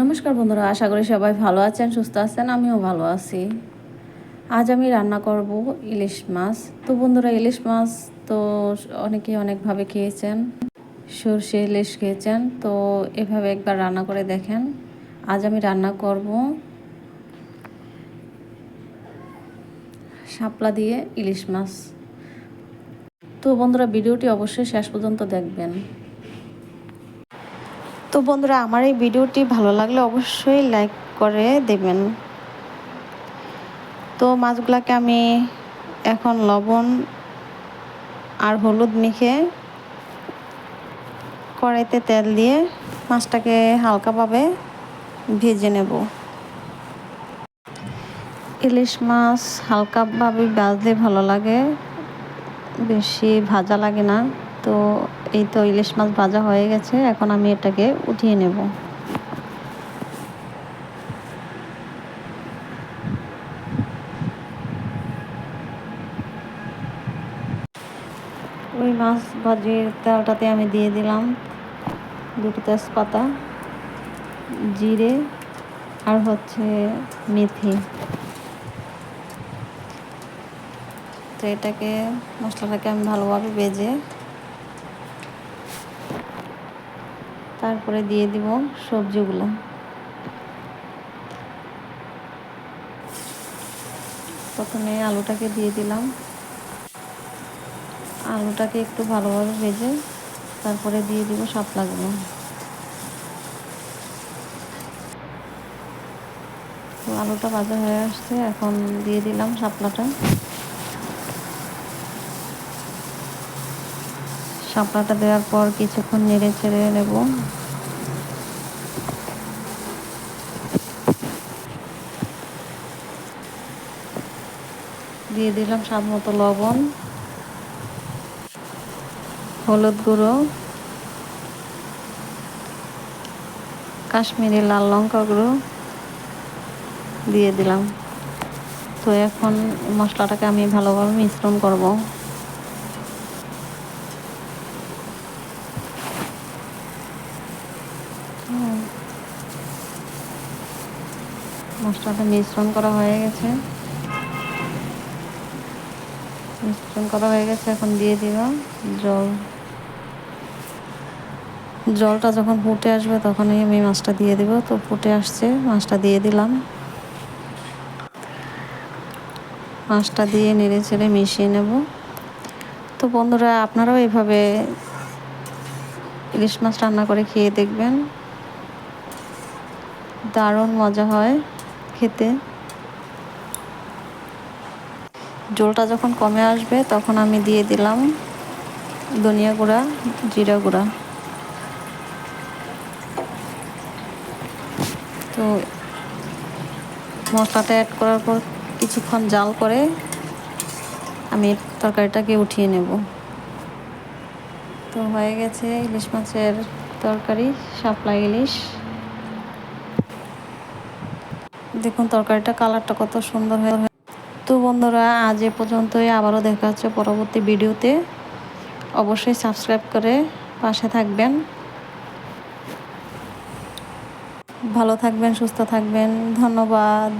নমস্কার বন্ধুরা, আশা করি সবাই ভালো আছেন, সুস্থ আছেন, আমিও ভালো আছি। আজ আমি রান্না করব ইলিশ মাছ। তো বন্ধুরা, ইলিশ মাছ তো অনেকেই অনেকভাবে খেয়েছেন, সর্ষে ইলিশ খেয়েছেন, তো এভাবে একবার রান্না করে দেখেন। আজ আমি রান্না করব শাপলা দিয়ে ইলিশ মাছ। তো বন্ধুরা, ভিডিওটি অবশ্যই শেষ পর্যন্ত দেখবেন। তো বন্ধুরা, আমার এই ভিডিওটি ভালো লাগলে অবশ্যই লাইক করে দেবেন। তো মাছগুলোকে আমি এখন লবণ আর হলুদ মেখে কড়াইতে তেল দিয়ে মাছটাকে হালকাভাবে ভেজে নেব। ইলিশ মাছ হালকাভাবে ভাজলে ভালো লাগে, বেশি ভাজা লাগে না। তো এই তো ইলিশ মাছ ভাজা হয়ে গেছে, এখন আমি এটাকে উঠিয়ে নেব। ওই মাছ ভাজির তেলটাতে আমি দিয়ে দিলাম দুটো তেজপাতা, জিরে আর হচ্ছে মেথি। তো এটাকে মশলাটাকে আমি ভালোভাবে বেজে তারপরে দিয়ে দিব সবজিগুলো। প্রথমে আলুটাকে দিয়ে দিলাম। আলুটাকে একটু ভালোভাবে ভেজে তারপরে দিয়ে দিব শাপলাগুলো। আলুটা ভাজা হয়ে আসছে, এখন দিয়ে দিলাম শাপলাটা। শাপলাটা দেওয়ার পর কিছুক্ষণ নেড়ে ছেড়ে নেব। দিয়ে দিলাম স্বাদ মতো লবণ, হলুদ গুঁড়ো, কাশ্মীরি লাল লঙ্কা গুঁড়ো দিয়ে দিলাম। তো এখন মশলাটাকে আমি ভালোভাবে মিশ্রণ করব। মশলাটা মিশ্রণ করা হয়ে গেছে। মিশ্রণ করা হয়ে গেছে, এখন দিয়ে দিব জল। জলটা যখন ফুটে আসবে তখনই আমি মাছটা দিয়ে দিব। তো ফুটে আসছে, মাছটা দিয়ে দিলাম। মাছটা দিয়ে নেড়ে ছেড়ে মিশিয়ে নেব। তো বন্ধুরা, আপনারাও এভাবে ইলিশ মাছ রান্না করে খেয়ে দেখবেন। দারুণ মজা হয়। খেতে। জলটা যখন কমে আসবে, তখন আমি দিয়ে দিলাম ধনিয়া গুঁড়া, জিরা গুঁড়া। তো মশলাটা অ্যাড করার পর কিছুক্ষণ জাল করে আমি তরকারিটাকে উঠিয়ে নেব। তো হয়ে গেছে ইলিশ মাছের তরকারি, শাপলা ইলিশ। দেখুন তরকারিটা কালারটা কত সুন্দর হয়ে তো বন্ধুরা, আজ এ পর্যন্তই। আবারও দেখা হচ্ছে পরবর্তী ভিডিওতে। অবশ্যই সাবস্ক্রাইব করে পাশে থাকবেন। ভালো থাকবেন, সুস্থ থাকবেন। ধন্যবাদ।